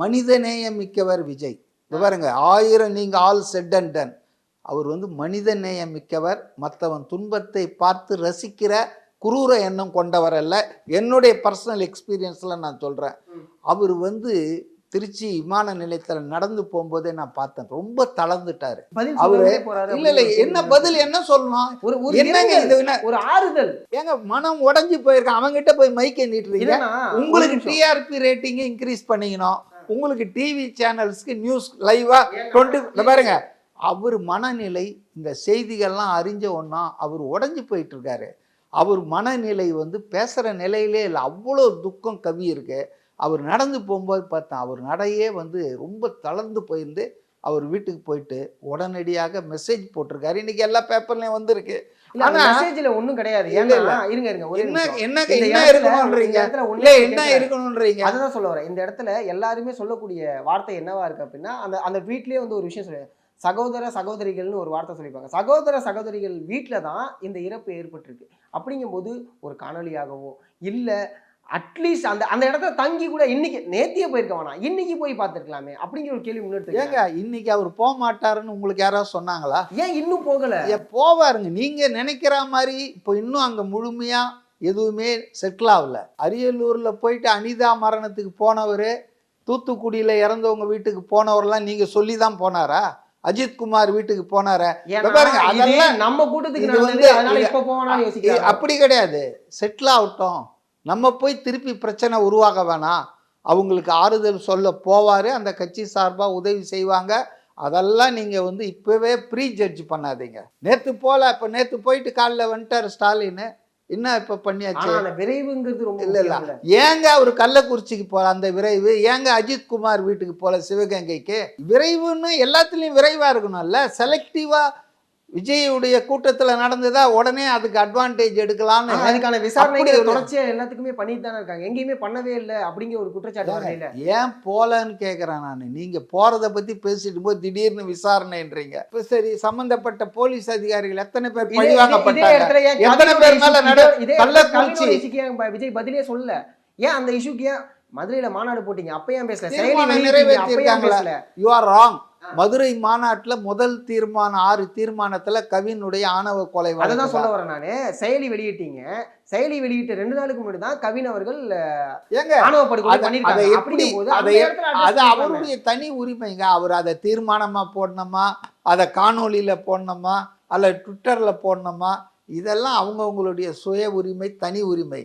மனிதநேயம் மிக்கவர் விஜய். பாருங்க ஆயிரம் நீங்க ஆல் செட் அண்ட் டன் அவர் வந்து மனிதநேயம் மிக்கவர் மற்றவன் துன்பத்தை பார்த்து ரசிக்கிற குரூர எண்ணம் கொண்டவர் அல்ல. என்னுடைய பர்சனல் எக்ஸ்பீரியன்ஸில் நான் சொல்கிறேன் அவர் வந்து திருச்சி விமான நிலையத்தில் நடந்து போகும்போதே நான் பார்த்தேன். ரொம்ப தளர்ந்துட்டாரு. அவரு- இல்ல இல்ல என்ன பதில் என்ன சொல்லணும்? ஒரு ஒரு என்னங்க இது ஒரு ஆறுதல். ஏங்க மனம் உடைஞ்சு போயிருக்கான். அவங்கிட்ட போய் மைக்க நீட்டுறீங்க உங்களுக்கு. டிஆர்பி ரேட்டிங் இன்க்ரீஸ் பண்ணிக்கணும். உங்களுக்கு டிவி சேனல்ஸ்க்கு நியூஸ் லைவா டுவெண்ட்டி பாருங்க அவர் மனநிலை இந்த செய்திகள்லாம் அறிஞ்ச ஒன்றா அவர் உடைஞ்சு போயிட்டு இருக்காரு. அவர் மனநிலை வந்து பேசுகிற நிலையிலே இல்லை அவ்வளோ துக்கம் கவி இருக்கு. அவர் நடந்து போகும்போது பார்த்தேன் அவர் நடையே வந்து ரொம்ப தளர்ந்து போயிருந்து அவர் வீட்டுக்கு போயிட்டு உடனடியாக மெசேஜ் போட்டிருக்காரு. இன்னைக்கு எல்லா பேப்பர்லையும் வந்திருக்கு. மெசேஜ்ல ஒண்ணும் கிடையாது. இருங்க இருங்க என்ன. என்ன இந்த என்ன இடத்துல- இருக்கணும்ன்றீங்க? இல்ல என்ன. இருக்கணும்ன்றீங்க? அதுதான் சொல்ல வரேன். இந்த இடத்துல எல்லாருமே சொல்லக்கூடிய வார்த்தை என்னவா இருக்கு அப்படின்னா அந்த அந்த வீட்லயே வந்து ஒரு விஷயம் சொல்லு சகோதர சகோதரிகள்னு ஒரு வார்த்தை சொல்லியிருப்பாங்க சகோதர சகோதரிகள் வீட்டில் தான் இந்த இறப்பு ஏற்பட்டிருக்கு. அப்படிங்கும்போது ஒரு காணொலியாகவோ இல்லை அட்லீஸ்ட் அந்த அந்த இடத்துல தங்கி கூட இன்னைக்கு நேத்தியே போயிருக்க வேணாம் இன்னைக்கு போய் பார்த்துருக்கலாமே அப்படிங்கிற ஒரு கேள்வி முன்னெடுத்து ஏங்க இன்னைக்கு அவர் போக மாட்டாருன்னு உங்களுக்கு யாராவது சொன்னாங்களா? ஏன் இன்னும் போகல? ஏ போவாருங்க. நீங்க நினைக்கிற மாதிரி இப்போ இன்னும் அங்க முழுமையா எதுவுமே செட்டில் ஆகல. அரியலூர்ல போயிட்டு அனிதா மரணத்துக்கு போனவர் தூத்துக்குடியில இறந்தவங்க வீட்டுக்கு போனவரெல்லாம் நீங்க சொல்லி தான் போனாரா? அஜித் குமார் வீட்டுக்கு போனாரா? பாருங்க, அதெல்லாம் நம்ம கூட்டத்துக்கு வந்து- அப்படி கிடையாது. செட்டில் ஆகட்டும். நம்ம போய் திருப்பி பிரச்சனை உருவாக வேணாம். அவங்களுக்கு ஆறுதல் சொல்ல போவாரு. அந்த கட்சி சார்பா உதவி செய்வாங்க. அதெல்லாம் நீங்க வந்து இப்பவே ப்ரீ ஜட்ஜ் பண்ணாதீங்க. நேத்து போல இப்ப நேத்து போயிட்டு காலைல வந்துட்டாரு ஸ்டாலின். என்ன இப்ப பண்ணியாச்சு? விரைவுங்கிறது ரொம்ப இல்ல இல்ல. ஏங்க அவர் கள்ளக்குறிச்சிக்கு போல அந்த விரைவு? ஏங்க அஜித் குமார் வீட்டுக்கு போல சிவகங்கைக்கு? விரைவுன்னு எல்லாத்துலயும் விரைவா இருக்கணும்ல. செலக்டிவா விஜயுடைய கூட்டத்துல நடந்ததா உடனே அதுக்கு அட்வான்டேஜ் எடுக்கலாம்னு அதுக்கான ஒரு- தொடர்ச்சியா எல்லாத்துக்குமே பண்ணிட்டு தானே இருக்காங்க. எங்கேயுமே பண்ணவே இல்லை அப்படிங்கிற ஒரு குற்றச்சாட்டு ஏன் போலன்னு கேட்குறேன் நான். நீங்க போறத பத்தி பேசிட்டு போது திடீர்னு விசாரணைன்றீங்க. இப்ப சரி சம்பந்தப்பட்ட போலீஸ் அதிகாரிகள் எத்தனை பேர் பழிவாங்கப்பட்டாங்க எத்தனை பேர் மேல நட- கள்ளக்குறிச்சி- விஜய் பதிலே சொல்லல ஏன் அந்த இஷ்யூக்கு ஏன் மதுரையில மாநாடு போட்டீங்க? அப்ப ஏன் பேசல? பேசல? யூ ஆர் ராங் மதுரை மாநாட்டுல முதல் தீர்மானம் ஆறு தீர்மானத்துல கவினுடைய ஆணவ கொலை அதை தான் சொல்ல. வரேன் நானு. செயலி வெளியிட்டீங்க. செயலி வெளியிட்ட ரெண்டு நாளுக்கு முன்னாடி தான் கவின் அவர்கள் ஏங்க ஆணவ படுகொலை எப்படி அதை அது. அவருடைய தனி உரிமைங்க. அவர் அதை தீர்மானமா போடணுமா? அதை காணொளியில போடணுமா? அல்ல ட்விட்டர்ல போடணுமா? இதெல்லாம் அவங்கவுங்களுடைய சுய உரிமை தனி உரிமை.